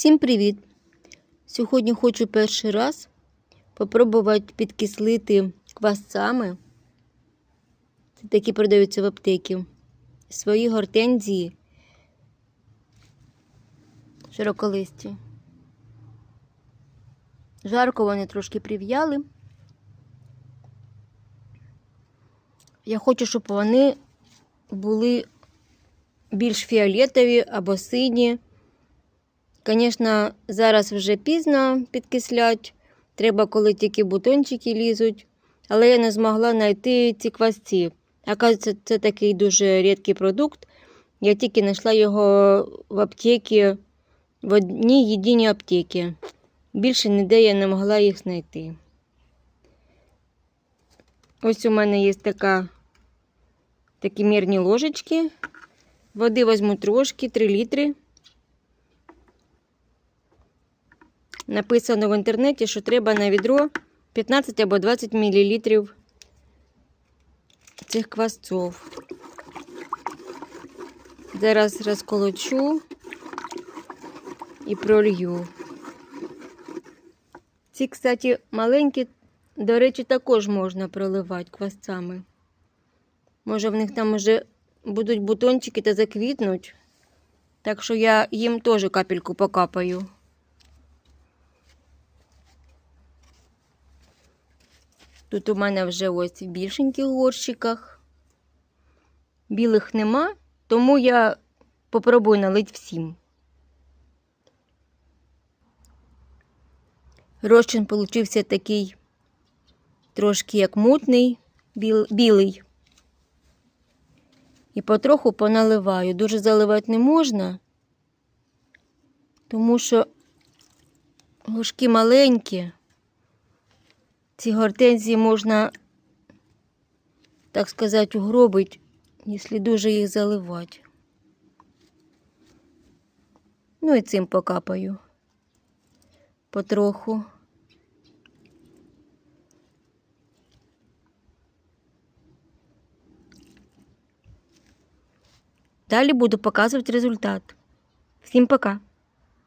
Всім привіт! Сьогодні хочу перший раз попробувати підкислити квасцями. Це такі продаються в аптекі. Свої гортензії широколисті. Жарко вони трошки прив'яли. Я хочу, щоб вони були більш фіолетові або сині. Звісно, зараз вже пізно підкислять. Треба, коли тільки бутончики лізуть. Але я не змогла знайти ці квасці. Оказується, це такий дуже рідкий продукт. Я тільки знайшла його в аптеці, в одній єдиній аптеці. Більше ніде я не могла їх знайти. Ось у мене є така, такі мірні ложечки. Води візьму трошки, 3 літри. Написано в інтернеті, що треба на відро 15 або 20 мл цих квасців. Зараз розколочу і пролью. Ці, кстати, маленькі, до речі, також можна проливати квасцями. Може, в них там вже будуть бутончики та заквітнуть. Так що я їм теж капельку покапаю. Тут у мене вже ось в більшеньких горщиках. Білих нема, тому я попробую налити всім. Розчин получився такий трошки як мутний, біл, білий. І потроху поналиваю. Дуже заливати не можна, тому що ложки маленькі. Ці гортензії можна, так сказати, угробити, якщо дуже їх заливати. Ну і цим покапаю потроху. Далі буду показувати результат. Всім пока!